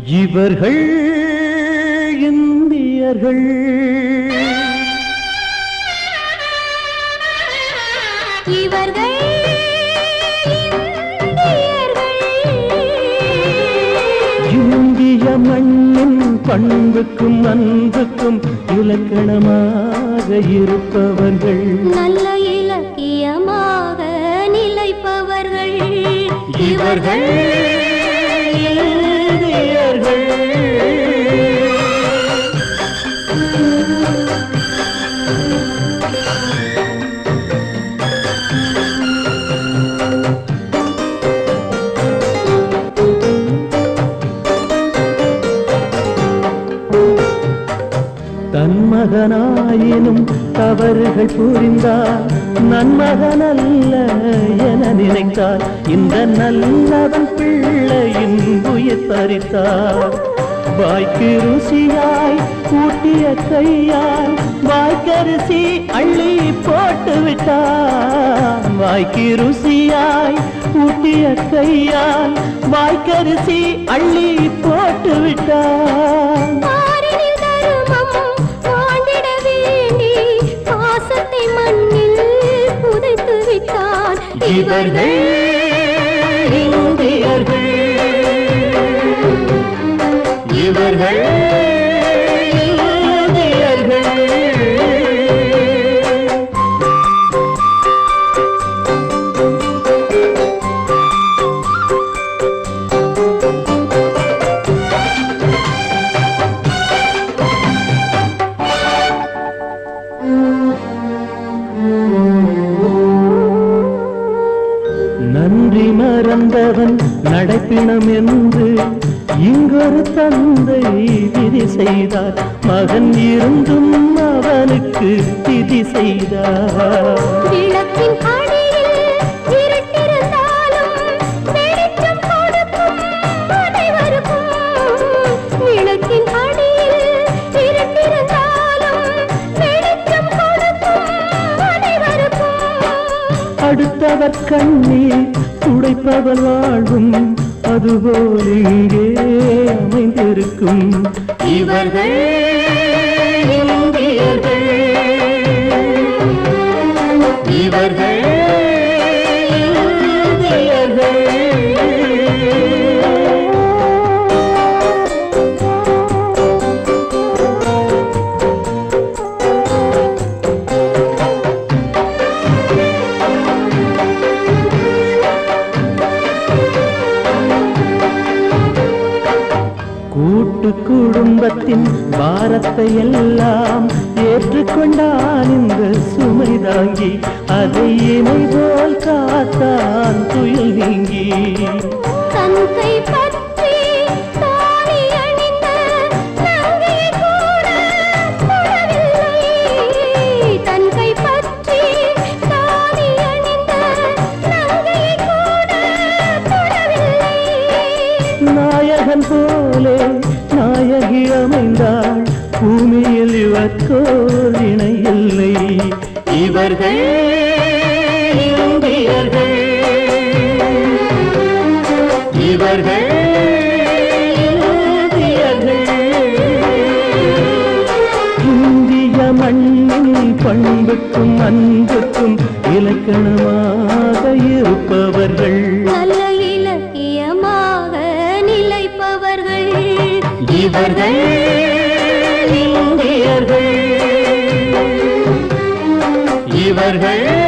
இவர்கள் இந்தியர்கள். இவர்கள். இந்திய மண்ணின் பண்புக்கும் அன்புக்கும் இலக்கணமாக இருப்பவர்கள். நல்ல இலக்கியமாக நிலைப்பவர்கள். இவர்கள் தன்மகனாயினும் தவறுகள் புரிந்தார். நன்மகனல்ல என நினைத்தார். இந்த நல்லவன் பிள்ளையின் உயிர் பறித்தார். வாய்க்கு ருசியாய் கூட்டிய கையால் வாய்க்கரிசி அள்ளி போட்டு விட்டார். வாய்க்கு ருசியாய் கூட்டிய கையால் வாய்க்கரிசி அள்ளி போட்டு விட்டார். விட்டான் மறந்தவன் நடைப்பிணம் என்று இங்கொரு தந்தை விதி செய்தார். மகன் இருந்தும் அவனுக்கு விதி செய்தார். துடைப்பவர் கண்ணீர் துடைப்பவர் வாழ்வும் அதுபோல் இங்கே அமைந்திருக்கும். இவர்கள் குடும்பத்தின் பாரத்தை எல்லாம் ஏற்றுக்கொண்டான் இந்த சுமை தாங்கி அதை இணை போல் காத்தான் துயில் நீங்கி தந்தை. நாயகன் போலே நாயகி அமைந்தாள். பூமியில் இவர்கோர் இணை இல்லை. இவர்கள் இந்தியர்கள். இவர்கள் இந்திய மண்ணின் பண்புக்கும் அன்புக்கும் இலக்கணமாக இருப்பவர்கள். இவர்கள் இந்தியர்கள். இவர்கள்